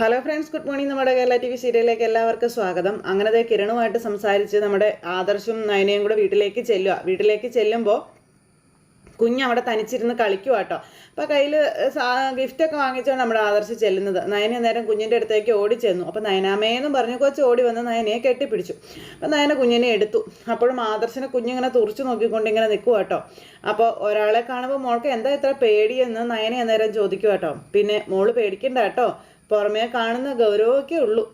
Hello friends good morning നമ്മുടെ Kerala T V സീരിയലിലേക്ക് എല്ലാവർക്കും സ്വാഗതം. അങ്ങനത്തെ കിരണുമായിട്ട് സംസാരിച്ച് നമ്മുടെ ആദർശും നയനയും കൂടെ വീട്ടിലേക്ക് ചെല്ലുക. വീട്ടിലേക്ക് ചെല്ലുമ്പോൾ കുഞ്ഞ് അവിടെ തനിച്ചിരുന്ന് കളിക്കുക കേട്ടോ അപ്പോൾ കയ്യിൽ ഗിഫ്റ്റൊക്കെ വാങ്ങിച്ചാണ് നമ്മുടെ ആദർശ് ചെല്ലുന്നത്. നയന നേരം കുഞ്ഞിന്റെ അടുത്തേക്ക് ഓടി ചെന്നു അപ്പോൾ നയനാമേന്നും പറഞ്ഞ് കൊച്ചു ഓടി വന്ന് നയനയെ കെട്ടിപ്പിടിച്ചു. അപ്പോൾ നയന കുഞ്ഞിനെ എടുത്തു. അപ്പോഴും ആദർശിനെ കുഞ്ഞിങ്ങനെ തുറച്ചു നോക്കിക്കൊണ്ട് ഇങ്ങനെ നിൽക്കുക കേട്ടോ അപ്പോൾ ഒരാളെ കാണുമ്പോൾ മോൾക്ക് എന്താ ഇത്ര പേടിയെന്ന് നയന അന്നേരം ചോദിക്കുക കേട്ടോ പിന്നെ മോൾ പേടിക്കണ്ട കേട്ടോ. പുറമേ കാണുന്ന ഗൗരവമൊക്കെ ഉള്ളൂ.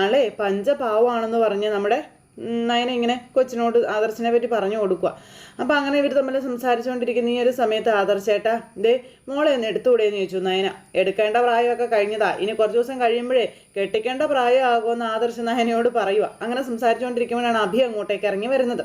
ആളെ പഞ്ചപാവമാണെന്ന് പറഞ്ഞ് നമ്മുടെ നയന ഇങ്ങനെ കൊച്ചിനോട് ആദർശിനെ പറ്റി പറഞ്ഞു കൊടുക്കുക. അപ്പം അങ്ങനെ ഇവർ തമ്മിൽ സംസാരിച്ചുകൊണ്ടിരിക്കുന്ന ഈ ഒരു സമയത്ത് ആദർശേട്ടാ ദേ മോളെ ഒന്ന് എടുത്തുകൂടെയെന്ന് ചോദിച്ചു നയന. എടുക്കേണ്ട പ്രായമൊക്കെ കഴിഞ്ഞതാ. ഇനി കുറച്ച് ദിവസം കഴിയുമ്പോഴേ കെട്ടിക്കേണ്ട പ്രായമാകുമെന്ന് ആദർശ നയനയോട് പറയുക. അങ്ങനെ സംസാരിച്ചുകൊണ്ടിരിക്കുമ്പോഴാണ് അഭി അങ്ങോട്ടേക്ക് ഇറങ്ങി വരുന്നത്.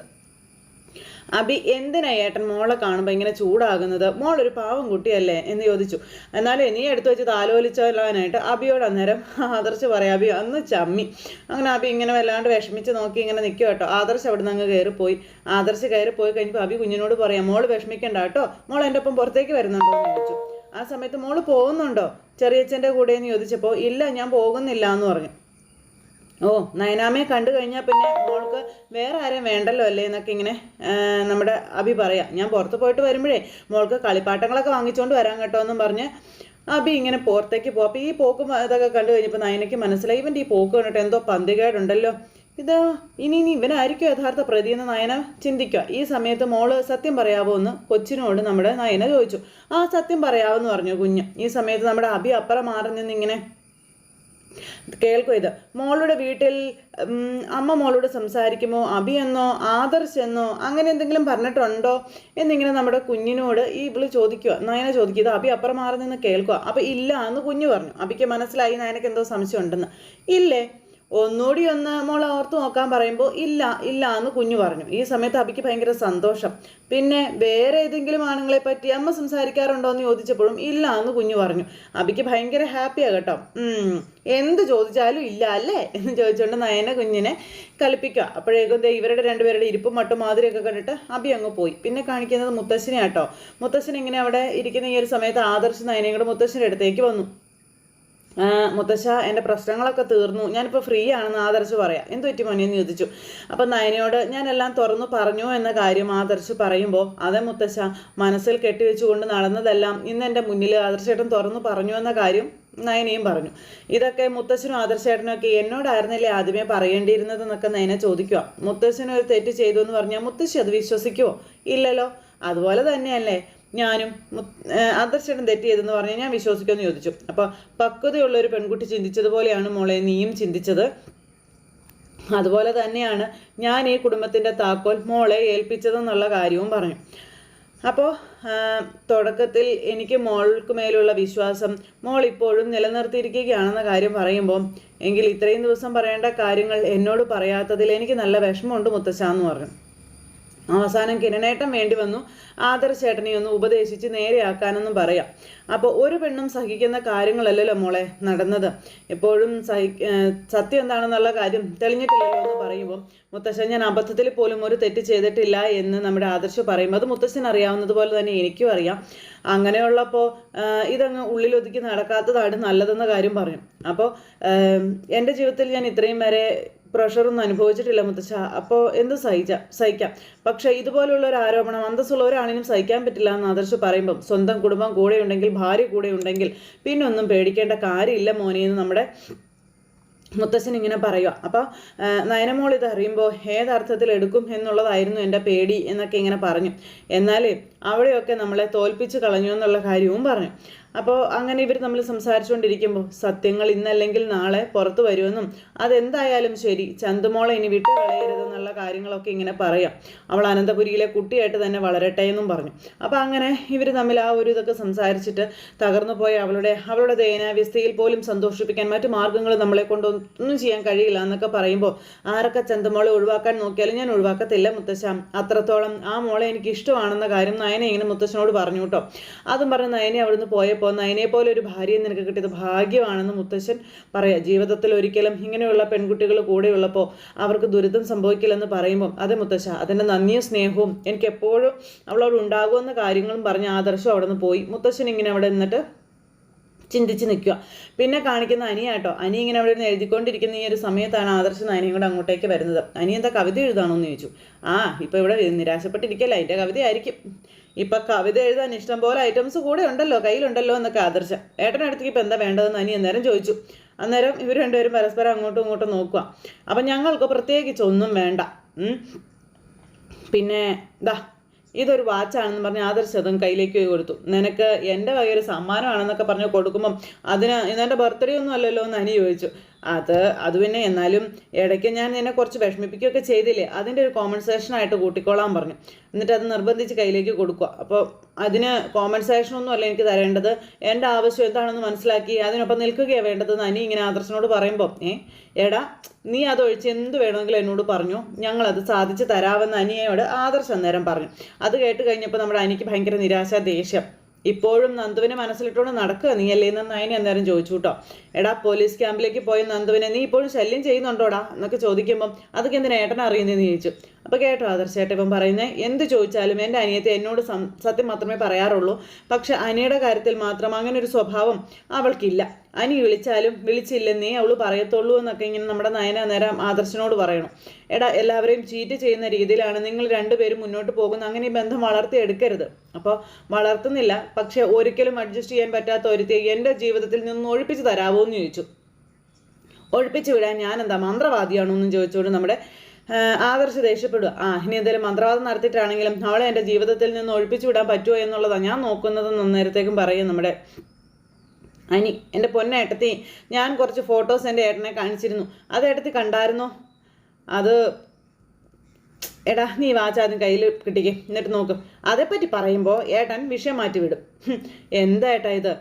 അബി എന്തിനാ ഏട്ടൻ മോളെ കാണുമ്പോൾ ഇങ്ങനെ ചൂടാകുന്നത്? മോളൊരു പാവം കുട്ടിയല്ലേ എന്ന് ചോദിച്ചു. എന്നാലും നീ എടുത്തു വെച്ച് താലോലിച്ചാനായിട്ട് അബിയോട് അന്നേരം ആദർശ് പറയാം അബി അന്ന് ചമ്മി. അങ്ങനെ അബി ഇങ്ങനെ വല്ലാണ്ട് വിഷമിച്ച് നോക്കി ഇങ്ങനെ നിൽക്കുക കേട്ടോ. ആദർശ് അവിടെ നിന്ന് അങ്ങ് കയറിപ്പോയി. ആദർശ് കയറിപ്പോയി കഴിഞ്ഞപ്പോൾ അബി കുഞ്ഞിനോട് പറയാം മോൾ വിഷമിക്കണ്ട കേട്ടോ. മോൾ എന്റെ ഒപ്പം പുറത്തേക്ക് വരുന്നുണ്ടോ? എന്ന് ചോദിച്ചു. ആ സമയത്ത് മോൾ പോകുന്നുണ്ടോ? ചെറിയച്ഛന്റെ കൂടെ എന്ന് ചോദിച്ചപ്പോൾ ഇല്ല ഞാൻ പോകുന്നില്ല എന്ന് പറഞ്ഞു. ഓ നയനാമയെ കണ്ടു കഴിഞ്ഞാൽ പിന്നെ മോൾക്ക് വേറെ ആരെയും വേണ്ടല്ലോ അല്ലേ എന്നൊക്കെ ഇങ്ങനെ നമ്മുടെ അഭി പറയാം. ഞാൻ പുറത്ത് പോയിട്ട് വരുമ്പോഴേ മോൾക്ക് കളിപ്പാട്ടങ്ങളൊക്കെ വാങ്ങിച്ചുകൊണ്ട് വരാൻ കേട്ടോ എന്നും പറഞ്ഞ് അഭി ഇങ്ങനെ പുറത്തേക്ക് പോകും അപ്പോൾ ഈ പോക്കും ഇതൊക്കെ കണ്ടു കഴിഞ്ഞപ്പോൾ നയനയ്ക്ക് മനസ്സിലായി. ഇവന്റെ ഈ പോക്ക് കണ്ടിട്ട് എന്തോ പന്തികേടുണ്ടല്ലോ. ഇത് ഇനി ഇനി ഇവനായിരിക്കും യഥാർത്ഥ പ്രതി എന്ന് നയന ചിന്തിക്കുക ഈ സമയത്ത് മോൾ സത്യം പറയാവോ എന്ന് കൊച്ചിനോട് നമ്മുടെ നയന ചോദിച്ചു. ആ സത്യം പറയാവോ എന്ന് പറഞ്ഞു കുഞ്ഞ്. ഈ സമയത്ത് നമ്മുടെ അഭി അപ്പുറം മാറി നിന്ന് ഇങ്ങനെ കേൾക്കൂ ഇത്. മോളുടെ വീട്ടിൽ അമ്മ മോളോട് സംസാരിക്കുമോ? അഭി എന്നോ? ആദർശ് എന്നോ? അങ്ങനെ എന്തെങ്കിലും പറഞ്ഞിട്ടുണ്ടോ? എന്നിങ്ങനെ നമ്മുടെ കുഞ്ഞിനോട് ഈ ഇവൾ ചോദിക്കുക നയന ചോദിക്കുക ഇത് അഭി അപ്പുറം മാറി നിന്ന് കേൾക്കുക അപ്പൊ ഇല്ല എന്ന് കുഞ്ഞു പറഞ്ഞു. അഭിക്ക് മനസ്സിലായി നയനക്ക് എന്തോ സംശയം ഉണ്ടെന്ന് ഇല്ലേ? ഒന്നുകൂടി ഒന്ന് മോളെ ഓർത്ത് നോക്കാൻ പറയുമ്പോൾ ഇല്ല ഇല്ല എന്ന് കുഞ്ഞു പറഞ്ഞു. ഈ സമയത്ത് അബിക്ക് ഭയങ്കര സന്തോഷം. പിന്നെ വേറെ ഏതെങ്കിലും ആണുങ്ങളെ പറ്റി അമ്മ സംസാരിക്കാറുണ്ടോ എന്ന് ചോദിച്ചപ്പോഴും ഇല്ല എന്ന് കുഞ്ഞു പറഞ്ഞു. അബിക്ക് ഭയങ്കര ഹാപ്പിയാണ് കേട്ടോ. എന്ത് ചോദിച്ചാലും ഇല്ല അല്ലേ എന്ന് ചോദിച്ചുകൊണ്ട് നയന കുഞ്ഞിനെ കളിപ്പിക്കുക അപ്പോഴേക്കും ഇവരുടെ രണ്ടുപേരുടെ ഇരിപ്പും മട്ടും മാതിരിയൊക്കെ കണ്ടിട്ട് അബി അങ്ങ് പോയി. പിന്നെ കാണിക്കുന്നത് മുത്തശ്ശനെ കേട്ടോ. മുത്തശ്ശൻ ഇങ്ങനെ അവിടെ ഇരിക്കുന്ന ഈ ഒരു സമയത്ത് ആദർശ് നയനയും കൂടെ മുത്തശ്ശന്റെ അടുത്തേക്ക് വന്നു. മുത്തശ്ശ എന്റെ പ്രശ്നങ്ങളൊക്കെ തീർന്നു. ഞാനിപ്പോൾ ഫ്രീ ആണെന്ന് ആദർശ് പറയാം. എന്ത് പറ്റി മോനെന്ന് ചോദിച്ചു. അപ്പം നയനയോട് ഞാനെല്ലാം തുറന്നു പറഞ്ഞു എന്ന കാര്യം ആദർശ് പറയുമ്പോൾ അതേ മുത്തശ്ശ മനസ്സിൽ കെട്ടിവെച്ചുകൊണ്ട് നടന്നതെല്ലാം ഇന്ന് എന്റെ മുന്നിൽ ആദർശേട്ടൻ തുറന്നു പറഞ്ഞു എന്ന കാര്യം നയനയും പറഞ്ഞു. ഇതൊക്കെ മുത്തശ്ശനും ആദർശേട്ടനും ഒക്കെ എന്നോടായിരുന്നില്ലേ ആദ്യമേ പറയേണ്ടിയിരുന്നത് എന്നൊക്കെ നയന ചോദിക്കുക മുത്തശ്ശനും ഒരു തെറ്റ് ചെയ്തു എന്ന് പറഞ്ഞാൽ മുത്തശ്ശി അത് വിശ്വസിക്കുമോ ഇല്ലല്ലോ. അതുപോലെ തന്നെയല്ലേ ഞാനും ആദർശേട്ടൻ തെറ്റ് ചെയ്തെന്ന് പറഞ്ഞാൽ ഞാൻ വിശ്വസിക്കുമെന്ന് ചോദിച്ചു. അപ്പോൾ പക്വതയുള്ള ഒരു പെൺകുട്ടി ചിന്തിച്ചതുപോലെയാണ് മോളെ നീയും ചിന്തിച്ചത്. അതുപോലെ തന്നെയാണ് ഞാൻ ഈ കുടുംബത്തിന്റെ താക്കോൽ മോളെ ഏൽപ്പിച്ചതെന്നുള്ള കാര്യവും പറഞ്ഞു. അപ്പോൾ തുടക്കത്തിൽ എനിക്ക് മോൾക്ക് മേലുള്ള വിശ്വാസം മോൾ ഇപ്പോഴും നിലനിർത്തിയിരിക്കുകയാണെന്ന കാര്യം പറയുമ്പോൾ എങ്കിൽ ഇത്രയും ദിവസം പറയേണ്ട കാര്യങ്ങൾ എന്നോട് പറയാത്തതിൽ എനിക്ക് നല്ല വിഷമമുണ്ട് മുത്തശ്ശ എന്ന് പറഞ്ഞു. അവസാനം കിരണേട്ടം വേണ്ടി വന്നു. ആദർശേട്ടനെ ഒന്ന് ഉപദേശിച്ച് നേരെയാക്കാനെന്നും പറയാം. അപ്പോൾ ഒരു പെണ്ണും സഹിക്കുന്ന കാര്യങ്ങളല്ലല്ലോ മോളെ നടന്നത്. എപ്പോഴും സഹി സത്യം എന്താണെന്നുള്ള കാര്യം തെളിഞ്ഞിട്ടില്ലല്ലോ എന്ന് പറയുമ്പോൾ മുത്തശ്ശൻ ഞാൻ അബദ്ധത്തിൽ പോലും ഒരു തെറ്റ് ചെയ്തിട്ടില്ല എന്ന് നമ്മുടെ ആദർശ് പറയും അത് മുത്തശ്ശൻ അറിയാവുന്നതുപോലെ തന്നെ എനിക്കും അറിയാം. അങ്ങനെയുള്ളപ്പോൾ ഇതങ്ങ് ഉള്ളിലൊതുക്കി നടക്കാത്തതാണ് നല്ലതെന്ന കാര്യം പറഞ്ഞു അപ്പോൾ എന്റെ ജീവിതത്തിൽ ഞാൻ ഇത്രയും വരെ പ്രഷറൊന്നും അനുഭവിച്ചിട്ടില്ല മുത്തച്ഛ. അപ്പോൾ എന്ത് സഹിച്ച സഹിക്കാം? പക്ഷേ ഇതുപോലുള്ള ഒരു ആരോപണം അന്തസ്സുള്ള സഹിക്കാൻ പറ്റില്ല എന്ന് ആദർശ് പറയുമ്പം സ്വന്തം കുടുംബം കൂടെ ഉണ്ടെങ്കിൽ ഭാര്യ കൂടെ ഉണ്ടെങ്കിൽ പിന്നെ ഒന്നും പേടിക്കേണ്ട കാര്യമില്ല മോനെ എന്ന് നമ്മുടെ മുത്തശ്ശൻ ഇങ്ങനെ പറയുക അപ്പോൾ നയനമോൾ ഇത് അറിയുമ്പോൾ ഏതർത്ഥത്തിൽ എടുക്കും എന്നുള്ളതായിരുന്നു എന്റെ പേടി എന്നൊക്കെ ഇങ്ങനെ പറഞ്ഞു. എന്നാൽ അവിടെയൊക്കെ നമ്മളെ തോൽപ്പിച്ച് കളഞ്ഞു എന്നുള്ള കാര്യവും പറഞ്ഞു. അപ്പോൾ അങ്ങനെ ഇവർ നമ്മൾ സംസാരിച്ചുകൊണ്ടിരിക്കുമ്പോൾ സത്യങ്ങൾ ഇന്നല്ലെങ്കിൽ നാളെ പുറത്തു വരുമെന്നും അതെന്തായാലും ശരി ചന്തുമോളെ ഇനി വിട്ടു കളയരുതെന്നുള്ള കാര്യങ്ങളൊക്കെ ഇങ്ങനെ പറയാം. അവൾ അനന്തപുരിയിലെ കുട്ടിയായിട്ട് തന്നെ വളരട്ടെ എന്നും പറഞ്ഞു. അപ്പോൾ അങ്ങനെ ഇവർ തമ്മിൽ ആ ഒരു ഇതൊക്കെ സംസാരിച്ചിട്ട് തകർന്നു പോയ അവളുടെ അവളുടെ ദയനാവ്യസ്ഥയിൽ പോലും സന്തോഷിപ്പിക്കാൻ മറ്റു മാർഗങ്ങൾ നമ്മളെ കൊണ്ട് ഒന്നും ചെയ്യാൻ കഴിയില്ല എന്നൊക്കെ പറയുമ്പോൾ ആരൊക്കെ ചന്തമോളെ ഒഴിവാക്കാൻ നോക്കിയാലും ഞാൻ ഒഴിവാക്കത്തില്ല മുത്തശ്ശ. അത്രത്തോളം ആ മോളെ എനിക്ക് ഇഷ്ടമാണെന്ന കാര്യം നയനെ ഇങ്ങനെ മുത്തശ്ശനോട് പറഞ്ഞു കേട്ടോ. അതും പറഞ്ഞ് നയനെ അവിടുന്ന് പോയപ്പോൾ നയനെ പോലെ ഒരു ഭാര്യയെ നിനക്ക് കിട്ടിയത് ഭാഗ്യമാണെന്ന് മുത്തശ്ശൻ പറയാം. ജീവിതത്തിൽ ഒരിക്കലും ഇങ്ങനെയുള്ള പെൺകുട്ടികൾ കൂടെയുള്ളപ്പോൾ അവർക്ക് ദുരിതം സംഭവിക്കില്ലെന്ന് പറയുമ്പോൾ അതെ മുത്തശ്ശ അതിന്റെ നന്ദിയും സ്നേഹവും എനിക്ക് എപ്പോഴും അവളോട് ഉണ്ടാകുമെന്ന കാര്യങ്ങളും പറഞ്ഞ് ആദർശം അവിടെ നിന്ന് പോയി. മുത്തശ്ശൻ ഇങ്ങനെ അവിടെ നിന്നിട്ട് ചിന്തിച്ച് നിൽക്കുക. പിന്നെ കാണിക്കുന്ന അനിയാട്ടോ അനി ഇങ്ങനെ അവിടെ നിന്ന് എഴുതിക്കൊണ്ടിരിക്കുന്ന ഈ ഒരു സമയത്താണ് ആദർശൻ അനിയും കൂടെ അങ്ങോട്ടേക്ക് വരുന്നത്. അനി എന്താ കവിത എഴുതാണോ എന്ന് ചോദിച്ചു. ആ ഇപ്പോൾ ഇവിടെ നിരാശപ്പെട്ടിരിക്കല്ല? അതിന്റെ കവിതയായിരിക്കും. ഇപ്പം കവിത എഴുതാൻ ഇഷ്ടം പോലെ ഐറ്റംസ് കൂടെ ഉണ്ടല്ലോ കയ്യിലുണ്ടല്ലോ എന്നൊക്കെ ആദർശം. ഏട്ടനടുത്തേക്ക് ഇപ്പം എന്താ വേണ്ടതെന്ന് അനി അന്നേരം ചോദിച്ചു. അന്നേരം ഇവർ രണ്ടുപേരും പരസ്പരം അങ്ങോട്ടും ഇങ്ങോട്ടും നോക്കുക അപ്പം ഞങ്ങൾക്ക് പ്രത്യേകിച്ച് ഒന്നും വേണ്ട. പിന്നെ ദാ ഇതൊരു വാച്ചാണെന്ന് പറഞ്ഞ് ആദർശ് അതും കയ്യിലേക്ക് കൊടുത്തു. നിനക്ക് എന്റെ കൈ ഒരു സമ്മാനമാണെന്നൊക്കെ പറഞ്ഞ് കൊടുക്കുമ്പം അതിന് ഇന്നെന്റെ ബർത്ത്ഡേ ഒന്നും അല്ലല്ലോ എന്ന് അനി ചോദിച്ചു. അത് അത് പിന്നെ എന്നാലും ഇടയ്ക്ക് ഞാൻ എന്നെ കുറച്ച് വിഷമിപ്പിക്കുകയൊക്കെ ചെയ്തില്ലേ? അതിന്റെ ഒരു കോമ്പൻസേഷനായിട്ട് കൂട്ടിക്കോളാൻ പറഞ്ഞു. എന്നിട്ട് അത് നിർബന്ധിച്ച് കയ്യിലേക്ക് കൊടുക്കുക. അപ്പോൾ അതിന് കോമ്പൻസേഷനൊന്നും അല്ല എനിക്ക് തരേണ്ടത്. എന്റെ ആവശ്യം എന്താണെന്ന് മനസ്സിലാക്കി അതിനൊപ്പം നിൽക്കുകയാണ് വേണ്ടത് അനി ഇങ്ങനെ ആദർശനോട് പറയുമ്പോൾ ഏ എടാ നീ അതൊഴിച്ച് എന്ത് വേണമെങ്കിലും എന്നോട് പറഞ്ഞു. ഞങ്ങളത് സാധിച്ച് തരാമെന്ന് അനിയയോട് ആദർശ് അന്നേരം പറഞ്ഞു. അത് കേട്ട് കഴിഞ്ഞപ്പോൾ നമ്മുടെ അനിക്ക് ഭയങ്കര നിരാശ ദേഷ്യം. ഇപ്പോഴും നന്ദുവിനെ മനസ്സിലിട്ടുകൊണ്ട് നടക്കുക നീ അല്ലേ എന്ന് നയനി അന്നേരം ചോദിച്ചു കേട്ടോ. എടാ പോലീസ് ക്യാമ്പിലേക്ക് പോയ നന്ദുവിനെ നീ ഇപ്പോഴും ശല്യം ചെയ്യുന്നുണ്ടോടാ? എന്നൊക്കെ ചോദിക്കുമ്പം അതൊക്കെ എന്തിനാ ഏട്ടൻ അറിയുന്നതെന്ന് ചോദിച്ചു. അപ്പോൾ കേട്ടോ ആദർശേട്ടൻ ഇപ്പം പറയുന്നത് എന്ത് ചോദിച്ചാലും എന്റെ അനിയത്തെ എന്നോട് സത്യം മാത്രമേ പറയാറുള്ളൂ. പക്ഷെ അനിയുടെ കാര്യത്തിൽ മാത്രം അങ്ങനെ ഒരു സ്വഭാവം അവൾക്കില്ല. അനി വിളിച്ചാലും വിളിച്ചില്ലെന്നേ അവൾ പറയത്തുള്ളൂ എന്നൊക്കെ ഇങ്ങനെ നമ്മുടെ നയന നേരം ആദർശനോട് പറയണം. എടാ എല്ലാവരെയും ചീറ്റ് ചെയ്യുന്ന രീതിയിലാണ് നിങ്ങൾ രണ്ടുപേരും മുന്നോട്ട് പോകുന്ന അങ്ങനെ ഈ ബന്ധം വളർത്തിയെടുക്കരുത്. അപ്പോൾ വളർത്തുന്നില്ല. പക്ഷെ ഒരിക്കലും അഡ്ജസ്റ്റ് ചെയ്യാൻ പറ്റാത്ത ഒരുത്തി എന്റെ ജീവിതത്തിൽ നിന്ന് ഒഴിപ്പിച്ച് തരാമോ എന്ന് ചോദിച്ചു. ഒഴിപ്പിച്ചു വിടാൻ ഞാൻ എന്താ മന്ത്രവാദിയാണോ എന്നും ചോദിച്ചുകൊണ്ട് നമ്മുടെ ആദർശ ദേഷ്യപ്പെടുക ആ ഇനി എന്തെങ്കിലും മന്ത്രവാദം നടത്തിയിട്ടാണെങ്കിലും അവളെ എന്റെ ജീവിതത്തിൽ നിന്ന് ഒഴിപ്പിച്ചു വിടാൻ പറ്റുമോ എന്നുള്ളതാണ് ഞാൻ നോക്കുന്നത് നേരത്തേക്കും പറയും നമ്മുടെ അനി എന്റെ പൊന്നേട്ടത്തി ഞാൻ കുറച്ച് ഫോട്ടോസ് എന്റെ ഏട്ടനെ കാണിച്ചിരുന്നു. അത് ഏട്ടത്തി കണ്ടായിരുന്നോ? അത് എടാ നീ വാച്ചാദ്യം കയ്യിൽ കിട്ടിക്കേ. എന്നിട്ട് നോക്ക്. അതേപ്പറ്റി പറയുമ്പോൾ ഏട്ടൻ വിഷയം മാറ്റി വിടും എന്താ ഏട്ടാ ഇത്?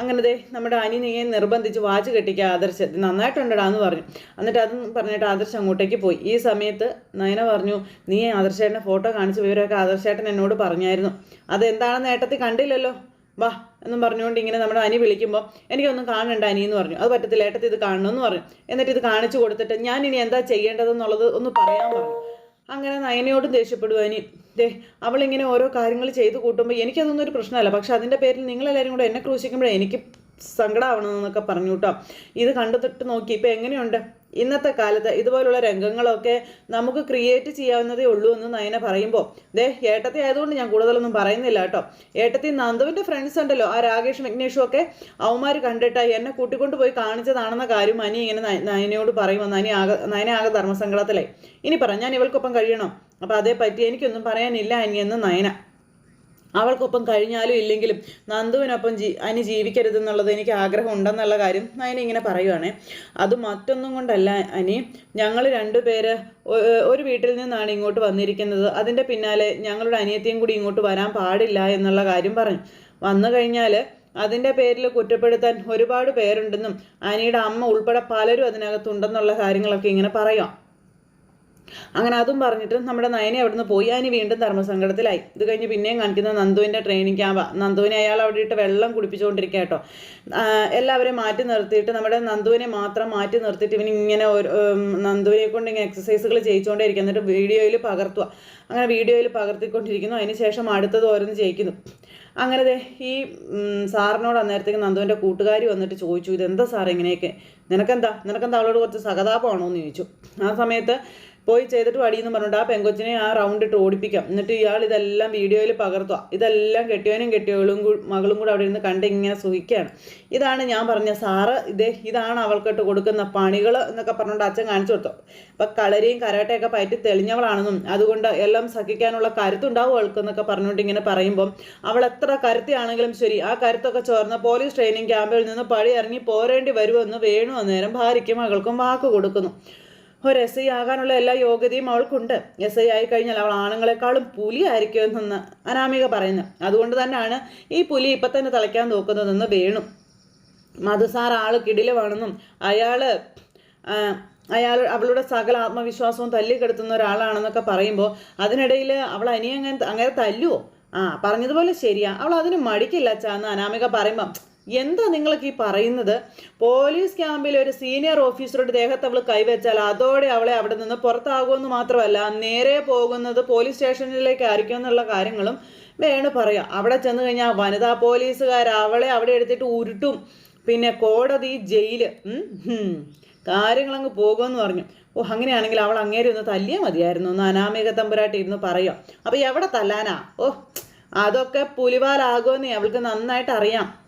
അങ്ങനെ ദേ നമ്മുടെ അനിയെ നിർബന്ധിച്ച് വാച്ച് കെട്ടിക്കുക ആദർശ് നന്നായിട്ടുണ്ടടാ എന്ന് പറഞ്ഞു. എന്നിട്ട് അതും പറഞ്ഞിട്ട് ആദർശ് അങ്ങോട്ടേക്ക് പോയി. ഈ സമയത്ത് നയന പറഞ്ഞു നീ ആദർശേട്ടനെ ഫോട്ടോ കാണിച്ച വിവരമൊക്കെ ആദർശേട്ടൻ എന്നോട് പറഞ്ഞായിരുന്നു. അതെന്താണെന്ന് ഏട്ടത്തിൽ കണ്ടില്ലല്ലോ? വാ എന്നും പറഞ്ഞുകൊണ്ട് ഇങ്ങനെ നമ്മുടെ അനി വിളിക്കുമ്പോൾ എനിക്കൊന്നും കാണണ്ട അനി എന്ന് പറഞ്ഞു. അത് പറ്റത്തില്ല ഏട്ടത്തി ഇത് കാണണമെന്ന് പറഞ്ഞു. എന്നിട്ട് ഇത് കാണിച്ചു കൊടുത്തിട്ട് ഞാൻ ഇനി എന്താ ചെയ്യേണ്ടതെന്നുള്ളത് ഒന്ന് പറയാൻ പറഞ്ഞു. അങ്ങനെ നയനയോടും ദേഷ്യപ്പെടുക ഇനി ദേ അവളിങ്ങനെ ഓരോ കാര്യങ്ങൾ ചെയ്ത് കൂട്ടുമ്പോൾ എനിക്കതൊന്നും ഒരു പ്രശ്നമല്ല. പക്ഷെ അതിന്റെ പേരിൽ നിങ്ങളെല്ലാവരും കൂടെ എന്നെ ക്രൂശിക്കുമ്പോഴേ എനിക്ക് സങ്കടമാവണമെന്നൊക്കെ പറഞ്ഞു കേട്ടോ ഇത് കണ്ടിട്ട് നോക്കി. ഇപ്പം എങ്ങനെയുണ്ട്? ഇന്നത്തെ കാലത്ത് ഇതുപോലുള്ള രംഗങ്ങളൊക്കെ നമുക്ക് ക്രിയേറ്റ് ചെയ്യാവുന്നതേ ഉള്ളൂ എന്ന് നയന പറയുമ്പോൾ ദേ ഏട്ടത്തി ആയതുകൊണ്ട് ഞാൻ കൂടുതലൊന്നും പറയുന്നില്ല കേട്ടോ. ഏട്ടത്തി നന്ദുവിന്റെ ഫ്രണ്ട്സ് ഉണ്ടല്ലോ ആ രാകേഷ് വിഘ്നേഷും ഒക്കെ അവന്മാർ കണ്ടിട്ട് എന്നെ കൂട്ടിക്കൊണ്ട് പോയി കാണിച്ചതാണെന്ന കാര്യം അനി ഇങ്ങനെ നയനയോട് പറയുമ്പോൾ നനി ആകെ നയന ആകെ ധർമ്മസങ്കടത്തിലായി. ഇനി പറ ഞാൻ ഇവൾക്കൊപ്പം കഴിയണം? അപ്പോൾ പറ്റി എനിക്കൊന്നും പറയാനില്ല അനി എന്ന് നയന അവൾക്കൊപ്പം കഴിഞ്ഞാലും ഇല്ലെങ്കിലും നന്ദുവിനൊപ്പം ജീ അനി ജീവിക്കരുതെന്നുള്ളത് എനിക്ക് ആഗ്രഹം ഉണ്ടെന്നുള്ള കാര്യം നയന ഇങ്ങനെ പറയുവാണേ. അത് മറ്റൊന്നും കൊണ്ടല്ല അനി. ഞങ്ങൾ രണ്ടുപേര് ഒരു വീട്ടിൽ നിന്നാണ് ഇങ്ങോട്ട് വന്നിരിക്കുന്നത്. അതിന്റെ പിന്നാലെ ഞങ്ങളുടെ അനിയത്തിയും കൂടി ഇങ്ങോട്ട് വരാൻ പാടില്ല എന്നുള്ള കാര്യം പറഞ്ഞു. വന്നു കഴിഞ്ഞാൽ അതിന്റെ പേരിൽ കുറ്റപ്പെടുത്താൻ ഒരുപാട് പേരുണ്ടെന്നും അനിയുടെ അമ്മ ഉൾപ്പെടെ പലരും അതിനകത്തുണ്ടെന്നുള്ള കാര്യങ്ങളൊക്കെ ഇങ്ങനെ പറയാം അങ്ങനെ അതും പറഞ്ഞിട്ട് നമ്മുടെ നയനെ അവിടുന്ന് പോയി. അതിന് വീണ്ടും ധർമ്മസങ്കടത്തിലായി. ഇത് കഴിഞ്ഞ് പിന്നെയും കാണിക്കുന്ന നന്ദുവിന്റെ ട്രെയിനിങ് ക്യാമ്പ നന്ദുവിനെ അയാൾ അവിടെ ഇട്ട് വെള്ളം കുടിപ്പിച്ചുകൊണ്ടിരിക്കുക കേട്ടോ. എല്ലാവരെയും മാറ്റി നിർത്തിയിട്ട് നമ്മുടെ നന്ദുവിനെ മാത്രം മാറ്റി നിർത്തിയിട്ട് ഇവൻ ഇങ്ങനെ ഒരു നന്ദുവിനെ കൊണ്ട് ഇങ്ങനെ എക്സസൈസുകൾ ചെയ്യിച്ചുകൊണ്ടേ ഇരിക്കുക എന്നിട്ട് വീഡിയോയിൽ പകർത്തുക. അങ്ങനെ വീഡിയോയിൽ പകർത്തിക്കൊണ്ടിരിക്കുന്നു. അതിന് ശേഷം അടുത്തത് ഓരോന്ന് ചെയ്യിക്കുന്നു. അങ്ങനെ ദേ ഈ സാറിനോട് അന്നേരത്തേക്ക് നന്ദുവിന്റെ കൂട്ടുകാരി വന്നിട്ട് ചോദിച്ചു ഇതെന്താ സാർ ഇങ്ങനെയൊക്കെ? നിനക്കെന്താ? നിനക്കെന്താ അവളോട് കുറച്ച് സഹതാപമാണോ എന്ന് ചോദിച്ചു. ആ സമയത്ത് പോയി ചെയ്തിട്ട് വടിയെന്ന് പറഞ്ഞിട്ട് ആ പെങ്കൊച്ചിനെ ആ റൗണ്ട് ഇട്ട് ഓടിപ്പിക്കാം. എന്നിട്ട് ഇയാൾ ഇതെല്ലാം വീഡിയോയിൽ പകർത്തുക. ഇതെല്ലാം കെട്ടിയവനും കെട്ടിയവളും മകളും കൂടെ അവിടെ ഇരുന്ന് കണ്ട് ഇങ്ങനെ സുഖിക്കുകയാണ്. ഇതാണ് ഞാൻ പറഞ്ഞ സാറ്. ഇതേ ഇതാണ് അവൾക്കിട്ട് കൊടുക്കുന്ന പണികൾ എന്നൊക്കെ പറഞ്ഞുകൊണ്ട് അച്ഛൻ കാണിച്ചു കൊടുത്തു. അപ്പം കളരിയും കരാട്ടയൊക്കെ പറ്റി തെളിഞ്ഞവളാണെന്നും അതുകൊണ്ട് എല്ലാം സഹിക്കാനുള്ള കരുത്തുണ്ടാവും അവൾക്ക് എന്നൊക്കെ പറഞ്ഞുകൊണ്ട് ഇങ്ങനെ പറയുമ്പം അവൾ എത്ര കരുത്തിയാണെങ്കിലും ശരി ആ കരുത്തൊക്കെ ചോർന്ന പോലീസ് ട്രെയിനിങ് ക്യാമ്പിൽ നിന്ന് പഴി ഇറങ്ങി പോരേണ്ടി വരുമെന്ന് വേണു. അന്നേരം ഭാര്യയ്ക്കും മകൾക്കും വാക്ക് കൊടുക്കുന്നു. ഒരു എസ് ഐ ആകാനുള്ള എല്ലാ യോഗ്യതയും അവൾക്കുണ്ട്. എസ് ഐ ആയി കഴിഞ്ഞാൽ അവൾ ആണുങ്ങളെക്കാളും പുലിയായിരിക്കുമെന്ന് അനാമിക പറയുന്നു. അതുകൊണ്ട് തന്നെയാണ് ഈ പുലി ഇപ്പം തന്നെ തളയ്ക്കാൻ നോക്കുന്നതെന്ന് വേണു. മധുസാർ ആൾ കിടിലമാണെന്നും അയാൾ ആ, അയാൾ അവളുടെ സകല ആത്മവിശ്വാസവും തല്ലിക്കെടുത്തുന്ന ഒരാളാണെന്നൊക്കെ പറയുമ്പോൾ അതിനിടയിൽ അവൾ അനിയങ്ങനെ അങ്ങനെ തല്ലുവോ? ആ പറഞ്ഞതുപോലെ ശരിയാ. അവൾ അതിന് മടിക്കില്ല അച്ഛാന്ന് അനാമിക പറയുമ്പം. എന്താ നിങ്ങൾക്ക് ഈ പറയുന്നത്? പോലീസ് ക്യാമ്പിൽ ഒരു സീനിയർ ഓഫീസറുടെ ദേഹത്ത് അവൾ കൈവച്ചാൽ അതോടെ അവളെ അവിടെ നിന്ന് പുറത്താകുമെന്ന് മാത്രമല്ല നേരെ പോകുന്നത് പോലീസ് സ്റ്റേഷനിലേക്കായിരിക്കും എന്നുള്ള കാര്യങ്ങളും വേണു പറയാം. അവിടെ ചെന്ന് കഴിഞ്ഞാൽ വനിതാ പോലീസുകാർ അവളെ അവിടെ എടുത്തിട്ട് ഉരുട്ടും. പിന്നെ കോടതി ജയിൽ. കാര്യങ്ങളങ്ങ് പോകുമെന്ന് പറഞ്ഞു. ഓ അങ്ങനെയാണെങ്കിൽ അവൾ അങ്ങേരെ ഒന്ന് തല്ലിയാൽ മതിയായിരുന്നു. ഒന്ന് അനാമിക തമ്പുരാട്ടി ഇരുന്ന് പറയോ. അപ്പോൾ എവിടെ തല്ലാനാ? ഓ അതൊക്കെ പുലിവാലാകുമെന്നേ അവൾക്ക് നന്നായിട്ട് അറിയാം.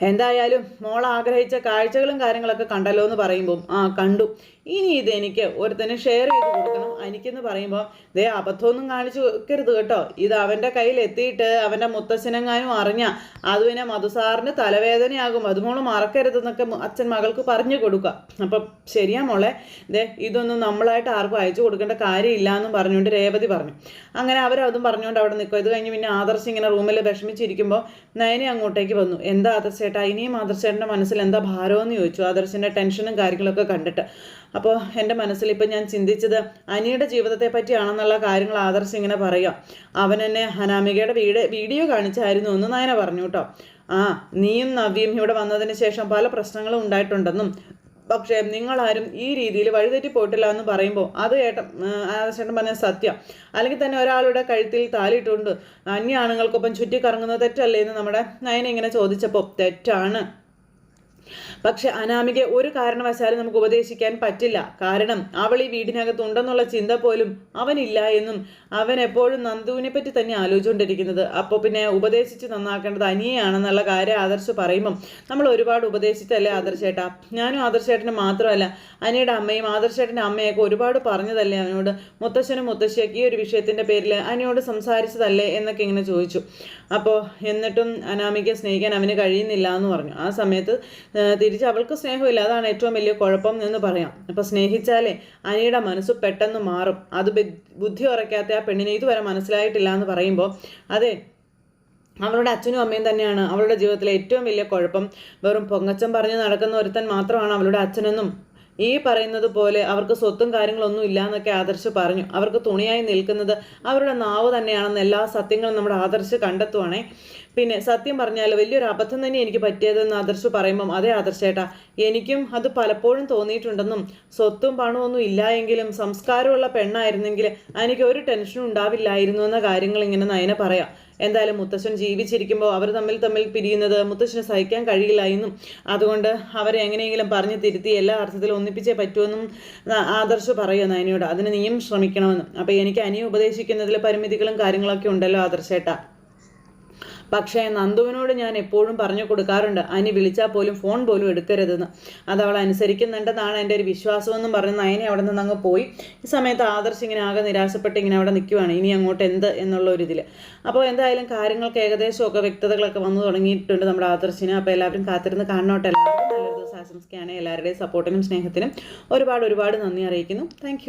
എന്തായാലും മോൾ ആഗ്രഹിച്ച കാഴ്ചകളും കാര്യങ്ങളൊക്കെ കണ്ടല്ലോ എന്ന് പറയുമ്പോൾ ആ കണ്ടു. ഇനി ഇത് എനിക്ക് ഒരുത്തന് ഷെയർ ചെയ്ത് കൊടുക്കണം. എനിക്കെന്ന് പറയുമ്പോൾ ദേ അബദ്ധമൊന്നും കാണിച്ചു വെക്കരുത് കേട്ടോ. ഇത് അവന്റെ കയ്യിൽ എത്തിയിട്ട് അവന്റെ മുത്തശ്ശനെങ്ങാനും അറിഞ്ഞ അത് പിന്നെ മധുസാറിന് തലവേദനയാകും. അത് മോൾ മറക്കരുതെന്നൊക്കെ അച്ഛൻ മകൾക്ക് പറഞ്ഞു കൊടുക്കുക. അപ്പം ശരിയാ മോളെ. ദേ ഇതൊന്നും നമ്മളായിട്ട് ആർക്കും അയച്ചു കൊടുക്കേണ്ട കാര്യമില്ല എന്നും പറഞ്ഞുകൊണ്ട് രേവതി പറഞ്ഞു. അങ്ങനെ അവരതും പറഞ്ഞുകൊണ്ട് അവിടെ നിൽക്കും. ഇത് കഴിഞ്ഞ് പിന്നെ ആദർശ് ഇങ്ങനെ റൂമിൽ വിഷമിച്ചിരിക്കുമ്പോൾ നയനെ അങ്ങോട്ടേക്ക് വന്നു. എന്താ ആദർശേട്ടാ ഇനിയും ആദർശേട്ടന്റെ മനസ്സിൽ എന്താ ഭാരമെന്ന് ചോദിച്ചു. ആദർശന്റെ ടെൻഷനും കാര്യങ്ങളൊക്കെ കണ്ടിട്ട്. അപ്പോൾ എന്റെ മനസ്സിൽ ഇപ്പം ഞാൻ ചിന്തിച്ചത് അനിയുടെ ജീവിതത്തെ പറ്റിയാണെന്നുള്ള കാര്യങ്ങൾ ആദർശ് ഇങ്ങനെ പറയാം. അവൻ എന്നെ അനാമികയുടെ വീട് വീഡിയോ കാണിച്ചായിരുന്നു എന്ന് നയന പറഞ്ഞു കേട്ടോ. ആ നീയും നവ്യയും ഇവിടെ വന്നതിന് ശേഷം പല പ്രശ്നങ്ങളും ഉണ്ടായിട്ടുണ്ടെന്നും പക്ഷേ നിങ്ങളാരും ഈ രീതിയിൽ വഴിതെറ്റി പോയിട്ടില്ല എന്ന് പറയുമ്പോൾ അത് ഏട്ടൻ ചേട്ടൻ പറഞ്ഞ സത്യം. അല്ലെങ്കിൽ തന്നെ ഒരാളുടെ കഴുത്തിൽ താലിട്ടുണ്ട് അന്യ ആണുങ്ങൾക്കൊപ്പം ചുറ്റിക്കറങ്ങുന്നത് തെറ്റല്ലേ എന്ന് നമ്മുടെ നയന ഇങ്ങനെ ചോദിച്ചപ്പോൾ തെറ്റാണ്. പക്ഷെ അനാമിക ഒരു കാരണവശാലും നമുക്ക് ഉപദേശിക്കാൻ പറ്റില്ല. കാരണം അവൾ ഈ വീടിനകത്തുണ്ടെന്നുള്ള ചിന്ത പോലും അവനില്ല എന്നും അവൻ എപ്പോഴും നന്ദുവിനെ പറ്റി തന്നെ ആലോചിച്ചുകൊണ്ടിരിക്കുന്നത്. അപ്പോൾ പിന്നെ ഉപദേശിച്ച് നന്നാക്കേണ്ടത് അനിയെയാണെന്നുള്ള കാര്യം ആദർശ് പറയുമ്പം നമ്മൾ ഒരുപാട് ഉപദേശിച്ചല്ലേ ആദർശേട്ടാ? ഞാനും ആദർശേട്ടന് മാത്രമല്ല അനിയുടെ അമ്മയും ആദർശേട്ടന്റെ അമ്മയൊക്കെ ഒരുപാട് പറഞ്ഞതല്ലേ അവനോട്? മുത്തശ്ശനും മുത്തശ്ശിയൊക്കെ ഈ ഒരു വിഷയത്തിന്റെ പേരിൽ അനിയോട് സംസാരിച്ചതല്ലേ എന്നൊക്കെ ഇങ്ങനെ ചോദിച്ചു. അപ്പോൾ എന്നിട്ടും അനാമിക സ്നേഹിക്കാൻ അവന് കഴിയുന്നില്ല എന്ന് പറഞ്ഞു. ആ സമയത്ത് തിരിച്ച് അവൾക്ക് സ്നേഹമില്ല. അതാണ് ഏറ്റവും വലിയ കുഴപ്പം എന്ന് പറയാം. അപ്പോൾ സ്നേഹിച്ചാലേ അനിയുടെ മനസ്സ് പെട്ടെന്ന് മാറും. അത് ബുദ്ധി ഉറയ്ക്കാത്ത ആ പെണ്ണിനെ ഇതുവരെ മനസ്സിലായിട്ടില്ല എന്ന് പറയുമ്പോൾ അതെ അവളുടെ അച്ഛനും അമ്മയും തന്നെയാണ് അവളുടെ ജീവിതത്തിലെ ഏറ്റവും വലിയ കുഴപ്പം. വെറും പൊങ്ങച്ചം പറഞ്ഞ് നടക്കുന്ന ഒരുത്തൻ മാത്രമാണ് അവളുടെ അച്ഛനെന്നും ഈ പറയുന്നത് പോലെ അവർക്ക് സ്വത്തും കാര്യങ്ങളൊന്നും ഇല്ല എന്നൊക്കെ ആദർശ് പറഞ്ഞു. അവർക്ക് തുണിയായി നിൽക്കുന്നത് അവരുടെ നാവ് തന്നെയാണെന്ന് എല്ലാ സത്യങ്ങളും നമ്മുടെ ആദർശ് കണ്ടെത്തുവാണേ. പിന്നെ സത്യം പറഞ്ഞാൽ വലിയൊരു അബദ്ധം തന്നെ എനിക്ക് പറ്റിയതെന്ന് ആദർശ് പറയുമ്പം അതേ ആദർശേട്ടാ എനിക്കും അത് പലപ്പോഴും തോന്നിയിട്ടുണ്ടെന്നും സ്വത്തും പണമൊന്നും ഇല്ല എങ്കിലും സംസ്കാരമുള്ള പെണ്ണായിരുന്നെങ്കിൽ എനിക്ക് ഒരു ടെൻഷനും ഉണ്ടാവില്ലായിരുന്നു എന്ന കാര്യങ്ങൾ ഇങ്ങനെ നയന പറയാം. എന്തായാലും മുത്തശ്ശൻ ജീവിച്ചിരിക്കുമ്പോൾ അവർ തമ്മിൽ തമ്മിൽ പിരിയുന്നത് മുത്തശ്ശന് സഹിക്കാൻ കഴിയില്ല എന്നും. അതുകൊണ്ട് അവരെ എങ്ങനെയെങ്കിലും പറഞ്ഞ് തിരുത്തി എല്ലാ അർത്ഥത്തിലും ഒന്നിപ്പിച്ചേ പറ്റുമെന്നും ആദർശ പറയുക നയനയോട്. അതിന് നീയും ശ്രമിക്കണമെന്നും. അപ്പോൾ എനിക്ക് അനിയെ ഉപദേശിക്കുന്നതിൽ പരിമിതികളും കാര്യങ്ങളൊക്കെ ഉണ്ടല്ലോ ആദർശേട്ടാ. പക്ഷേ നന്ദുവിനോട് ഞാൻ എപ്പോഴും പറഞ്ഞു കൊടുക്കാറുണ്ട് അനി വിളിച്ചാൽ പോലും ഫോൺ പോലും എടുക്കരുതെന്ന്. അത് അവൾ അനുസരിക്കുന്നുണ്ടെന്നാണ് എന്റെ ഒരു വിശ്വാസമെന്നും പറഞ്ഞ് നയനെ അവിടെ നിന്ന് അങ്ങ് പോയി. ഈ സമയത്ത് ആദർശ് ഇങ്ങനെ ആകെ നിരാശപ്പെട്ട് ഇങ്ങനെ അവിടെ നിൽക്കുവാണ്. ഇനി അങ്ങോട്ട് എന്ത് എന്നുള്ള ഒരു ഇതിൽ അപ്പോൾ എന്തായാലും കാര്യങ്ങൾക്ക് ഏകദേശമൊക്കെ വ്യക്തതകളൊക്കെ വന്നു തുടങ്ങിയിട്ടുണ്ട് നമ്മുടെ ആദർശിന്. അപ്പോൾ എല്ലാവരും കാത്തിരുന്ന് കാണണോട്ടെ. എല്ലാവരും നല്ലൊരു ദിവസം ആശംസിക്കുകയാണ്. എല്ലാവരുടെയും സപ്പോർട്ടിനും സ്നേഹത്തിനും ഒരുപാട് ഒരുപാട് നന്ദി അറിയിക്കുന്നു. താങ്ക്